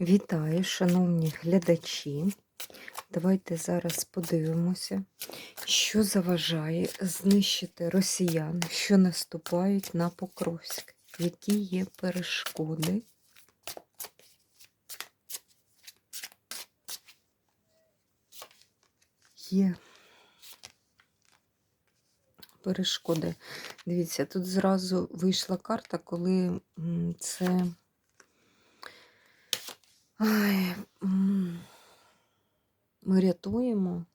Вітаю, шановні глядачі. Давайте зараз подивимося, що заважає знищити росіян, що наступають на Покровськ, які є перешкоди. Є перешкоди. Дивіться, тут зразу вийшла карта, коли це. Ай, ми рятуємо.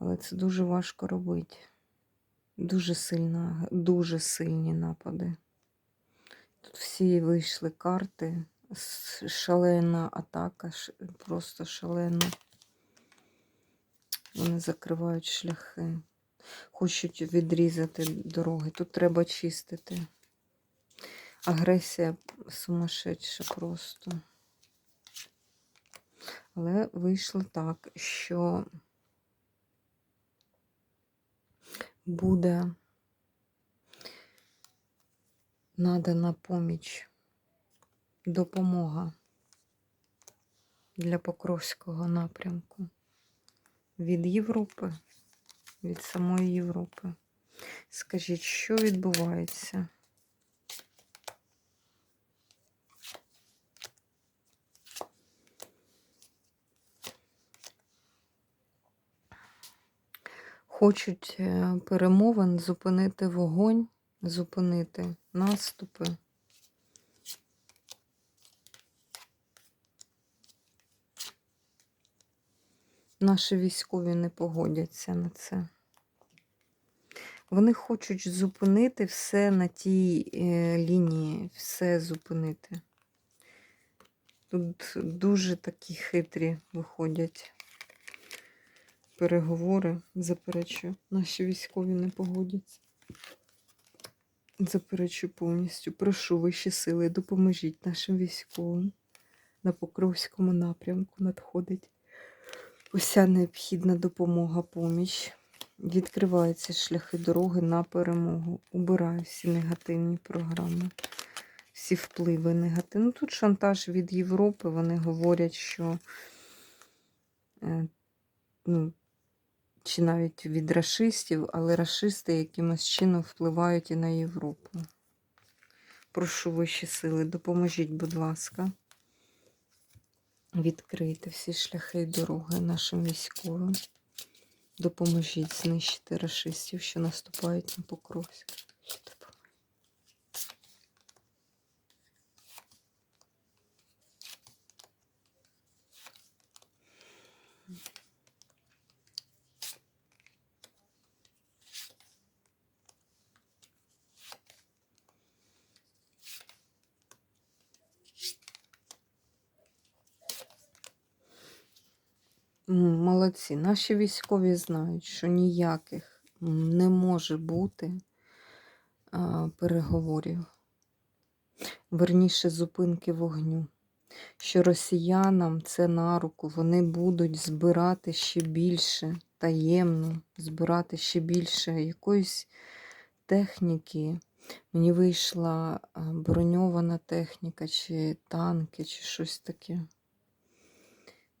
Але це дуже важко робити. Дуже сильна, дуже сильні напади. Тут всі вийшли карти. Шалена атака, просто шалена. Вони закривають шляхи. Хочуть відрізати дороги. Тут треба чистити. Агресія сумасшедша просто. Але вийшло так, що буде надана поміч, допомога для Покровського напрямку від Європи, від самої Європи. Скажіть, що відбувається? Хочуть е, перемовин зупинити вогонь, зупинити наступи. Наші військові не погодяться на це. Вони хочуть зупинити все на тій е, лінії, все зупинити. Тут дуже такі хитрі виходять переговори. Заперечую, наші військові не погодяться. Заперечую повністю. Прошу вищі сили, допоможіть нашим військовим. На Покровському напрямку надходить уся необхідна допомога, поміч. Відкриваються шляхи дороги на перемогу. Убираю всі негативні програми, всі впливи негативні. Ну, тут шантаж від Європи. Вони говорять, що е, ну, чи навіть від рашистів, але рашисти якимось чином впливають і на Європу. Прошу вищі сили, допоможіть, будь ласка. Відкрийте всі шляхи і дороги нашим військовим. Допоможіть знищити рашистів, що наступають на Покровськ. Молодці. Наші військові знають, що ніяких не може бути а, переговорів. Верніше зупинки вогню. Що росіянам це на руку, вони будуть збирати ще більше таємно, збирати ще більше якоїсь техніки. Мені вийшла броньована техніка, чи танки, чи щось таке.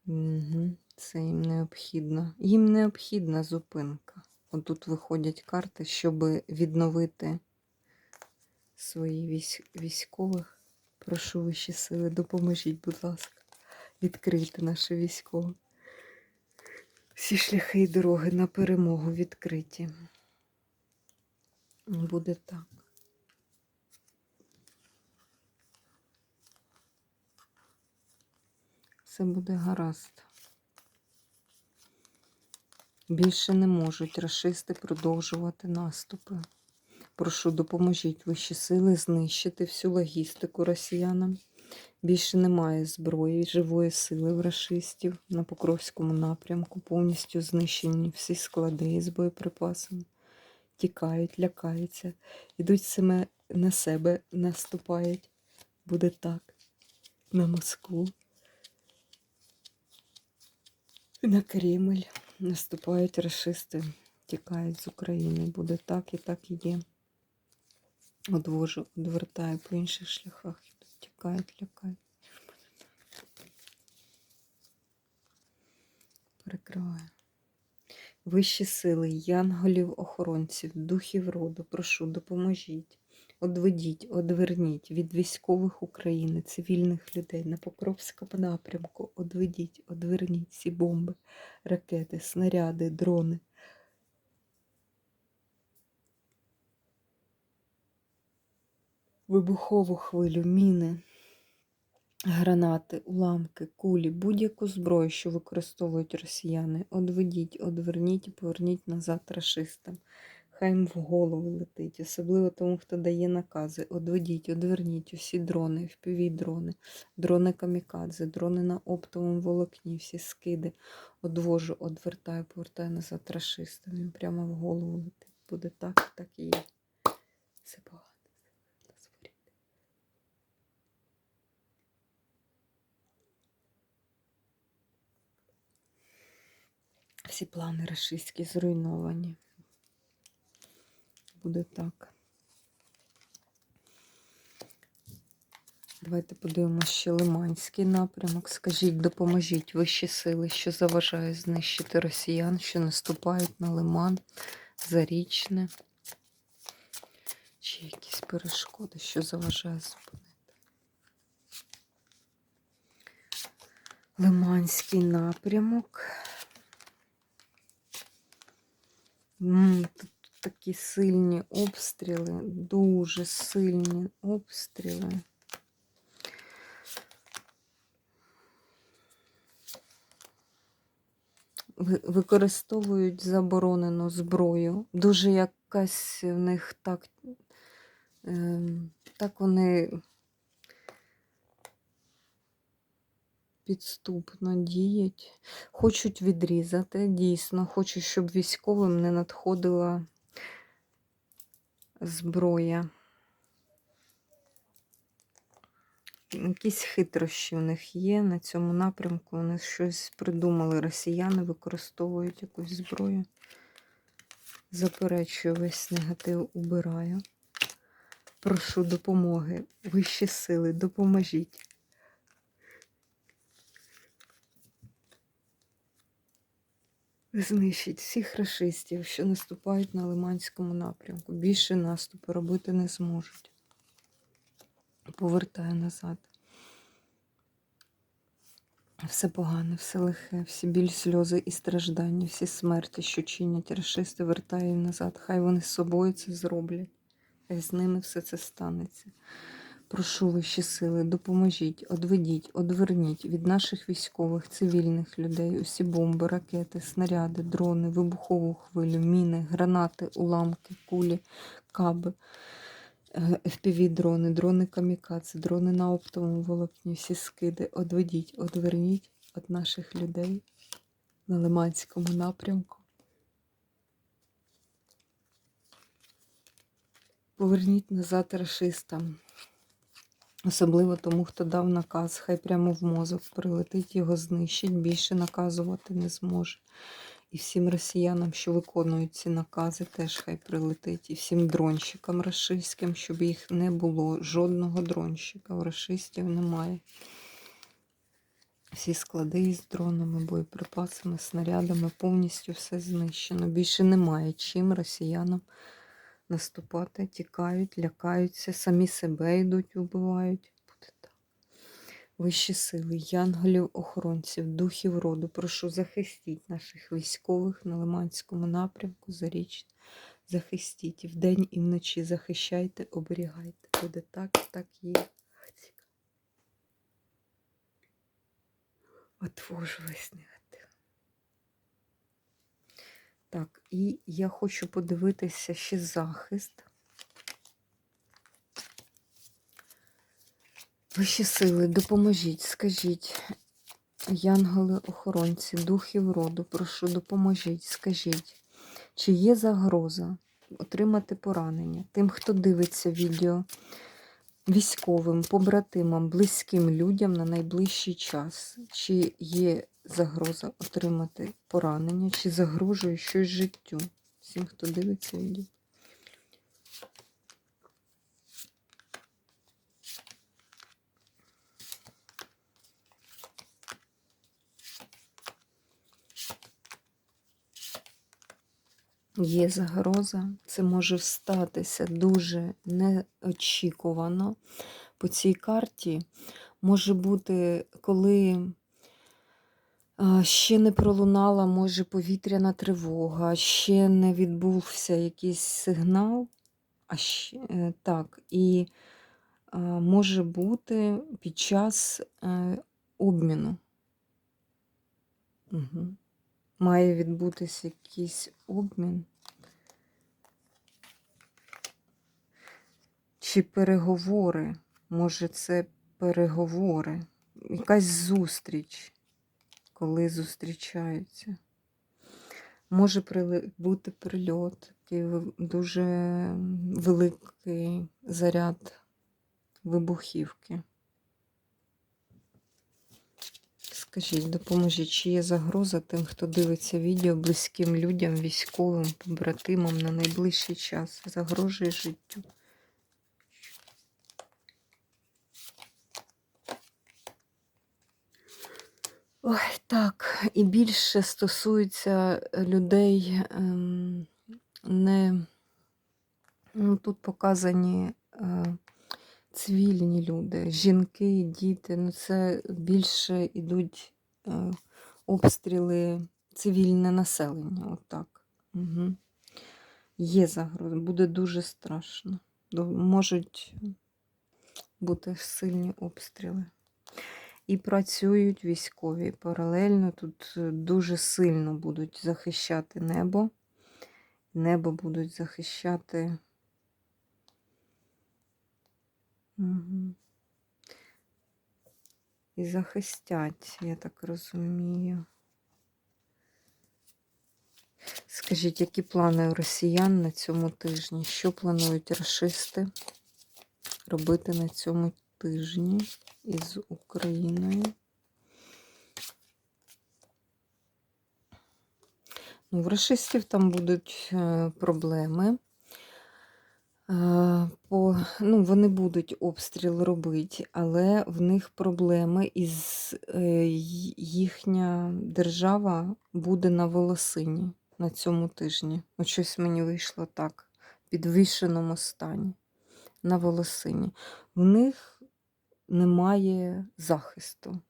Угу. Це їм необхідно. Їм необхідна зупинка. От тут виходять карти, щоб відновити свої військ... військових. Прошу вищі сили, допоможіть, будь ласка, відкрити наше військове. Всі шляхи і дороги на перемогу відкриті. Буде так. Все буде гаразд. Більше не можуть рашисти продовжувати наступи. Прошу, допоможіть вищі сили знищити всю логістику росіянам. Більше немає зброї, живої сили в рашистів на Покровському напрямку. Повністю знищені всі склади з боєприпасами. Тікають, лякаються, ідуть саме на себе, наступають. Буде так. На Москву. На Кремль наступають рашисти, тікають з України. Буде так і так і є. Одвожу, одвертаю по інших шляхах. Тікають, лякають. Перекриваю. Вищі сили, янголів, охоронців, духів роду, прошу, допоможіть. Одведіть, одверніть від військових України, цивільних людей на Покровському напрямку. Одведіть, одверніть всі бомби, ракети, снаряди, дрони. Вибухову хвилю, міни, гранати, уламки, кулі, будь-яку зброю, що використовують росіяни. Одведіть, одверніть і поверніть назад рашистам. Хай їм в голову летить, особливо тому, хто дає накази. Одведіть, одверніть усі дрони, впівдрони, дрони дрони камікадзе, дрони на оптовому волокні, всі скиди. Одвожу, одвертаю, повертаю назад рашистам. Він прямо в голову летить. Буде так, так і є. Все погано. Всі плани рашистські зруйновані. Буде так. Давайте подивимося ще Лиманський напрямок. Скажіть, допоможіть вищі сили, що заважає знищити росіян, що наступають на Лиман, Зарічне. Чи якісь перешкоди, що заважає зупинити. Лиманський напрямок. Тут такі сильні обстріли, дуже сильні обстріли. Використовують заборонену зброю. Дуже якась в них так, ем, так вони підступно діють. Хочуть відрізати, дійсно, хочуть, щоб військовим не надходила зброя. Якісь хитрощі у них є на цьому напрямку. Вони щось придумали. Росіяни використовують якусь зброю. Заперечую весь негатив, убираю. Прошу допомоги. Вищі сили, допоможіть. Знищить всіх рашистів, що наступають на Лиманському напрямку. Більше наступу робити не зможуть. Повертаю назад. Все погане, все лихе, всі біль, сльози і страждання, всі смерті, що чинять рашисти, вертаю назад. Хай вони з собою це зроблять. Хай з ними все це станеться. Прошу вищі сили, допоможіть, одведіть, одверніть від наших військових, цивільних людей усі бомби, ракети, снаряди, дрони, вибухову хвилю, міни, гранати, уламки, кулі, каби, FPV-дрони, дрони камікадзе, дрони на оптовому волокні, всі скиди. Одведіть, одверніть від наших людей на Лиманському напрямку. Поверніть назад рашистам. Особливо тому, хто дав наказ, хай прямо в мозок прилетить, його знищить, більше наказувати не зможе. І всім росіянам, що виконують ці накази, теж хай прилетить. І всім дронщикам рашистським, щоб їх не було. Жодного дронщика. У рашистів немає. Всі склади із дронами, боєприпасами, снарядами, повністю все знищено. Більше немає чим росіянам наступати, тікають, лякаються, самі себе йдуть, вбивають. Буде так. Вищі сили, янголів, охоронців, духів роду, прошу, захистіть наших військових на Лиманському напрямку, зарічне. Захистіть і вдень, і вночі захищайте, оберігайте. Буде так, так є. Цікаво. Отвожу весь негатив. Так, і я хочу подивитися ще захист. Вищі сили, допоможіть, скажіть, янголи-охоронці, духів роду, прошу, допоможіть, скажіть, чи є загроза отримати поранення тим, хто дивиться відео військовим, побратимам, близьким людям на найближчий час? Чи є загроза отримати поранення чи загрожує щось життю. Всім, хто дивиться відео. Є загроза, це може статися дуже неочікувано. По цій карті може бути, коли ще не пролунала, може, повітряна тривога, ще не відбувся якийсь сигнал, а ще, е, так, і може бути під час е, обміну. Угу. Має відбутися якийсь обмін. Чи переговори? Може, це переговори? Якась зустріч, коли зустрічаються. Може бути прильот, дуже великий заряд вибухівки. Скажіть, допоможіть, чи є загроза тим, хто дивиться відео близьким людям, військовим, побратимам на найближчий час? Загрожує життю? Ой, так, і більше стосується людей ем, не ну, тут показані е, цивільні люди, жінки, діти. Ну, це більше йдуть е, обстріли цивільне населення. Отак. Угу. Є загроза, буде дуже страшно. Можуть бути сильні обстріли. І працюють військові паралельно. Тут е, дуже сильно будуть захищати небо. Небо будуть захищати. Угу. І захистять, я так розумію. Скажіть, які плани у росіян на цьому тижні? Що планують расисти робити на цьому тижні із Україною? Ну, в расистів там будуть е, проблеми. Е, По, ну, вони будуть обстріл робити, але в них проблеми із е, їхня держава буде на волосині на цьому тижні. От щось мені вийшло так, в підвішеному стані на волосині. В них немає захисту.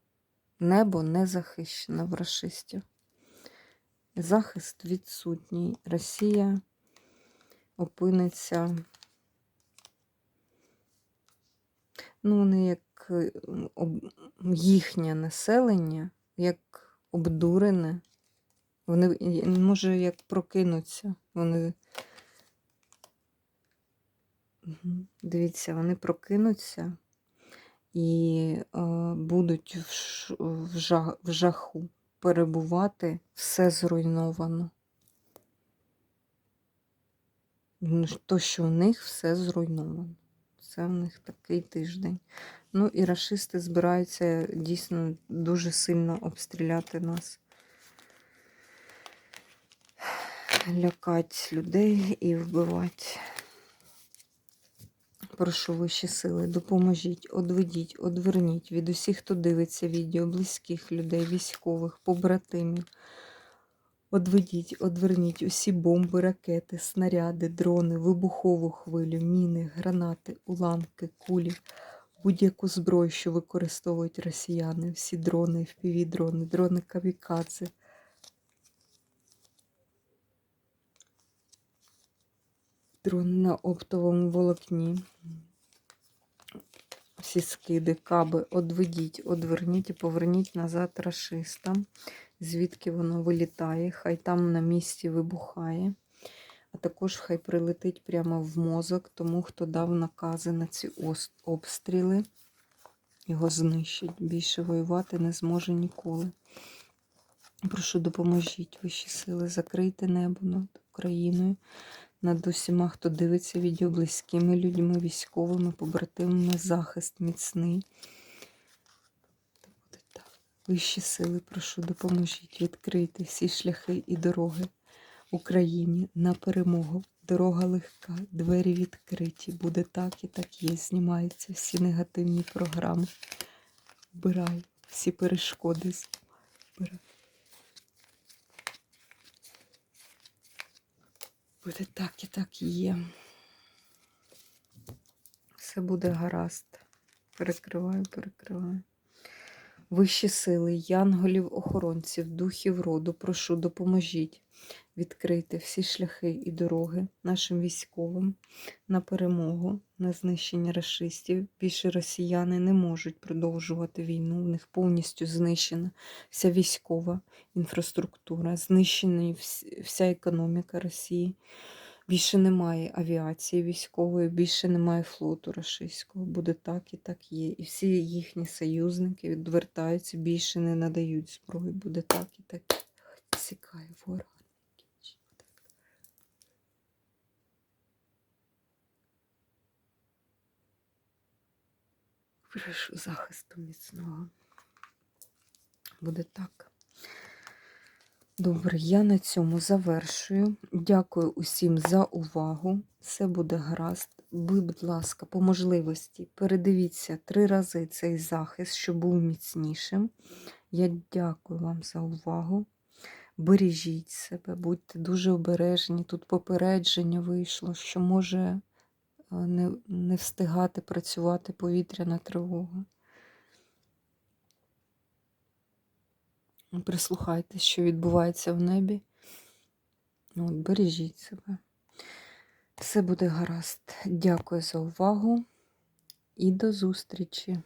Небо не захищено в расистів. Захист відсутній. Росія опиниться. Ну, вони як е, їхнє населення, як обдурене. Вони може як прокинуться. Вони. Дивіться, вони прокинуться і е, будуть в, жах... в жаху перебувати, все зруйновано. Ну, То, що в них все зруйновано. Це в них такий тиждень. Ну і рашисти збираються дійсно дуже сильно обстріляти нас. Лякати людей і вбивати. Прошу вищі сили, допоможіть, одведіть, одверніть від усіх, хто дивиться відео, близьких людей, військових, побратимів. Одведіть, одверніть усі бомби, ракети, снаряди, дрони, вибухову хвилю, міни, гранати, уламки, кулі, будь-яку зброю, що використовують росіяни, всі дрони, впівдрони, дрони камікадзе. Дрони на оптовому волокні. Всі скиди, каби, одведіть, одверніть і поверніть назад рашистам, звідки воно вилітає, хай там на місці вибухає, а також хай прилетить прямо в мозок тому, хто дав накази на ці обстріли. Його знищить. Більше воювати не зможе ніколи. Прошу, допоможіть вищі сили, закрийте небо над Україною, над усіма, хто дивиться відео близькими людьми, військовими, побратимами, захист міцний. Вищі сили, прошу, допоможіть, відкрийте всі шляхи і дороги Україні на перемогу. Дорога легка, двері відкриті. Буде так і так є. Знімаються всі негативні програми. Вбирай всі перешкоди. Вбирай. Буде так і так є. Все буде гаразд. Перекриваю, перекриваю. Вищі сили, янголів, охоронців, духів роду, прошу, допоможіть відкрити всі шляхи і дороги нашим військовим на перемогу, на знищення расистів. Більше росіяни не можуть продовжувати війну. В них повністю знищена вся військова інфраструктура, знищена вся економіка Росії. Більше немає авіації військової, більше немає флоту рашистського. Буде так і так є. І всі їхні союзники відвертаються, більше не надають зброї. Буде так і так. Цікає ворога. Прошу захисту міцного. Буде так. Добре, я на цьому завершую. Дякую усім за увагу. Все буде гаразд. Ви, будь ласка, по можливості передивіться три рази цей захист, щоб був міцнішим. Я дякую вам за увагу. Бережіть себе, будьте дуже обережні. Тут попередження вийшло, що може е, не, не встигати працювати повітряна тривога. Прислухайтесь, що відбувається в небі. От, бережіть себе. Все буде гаразд. Дякую за увагу і до зустрічі!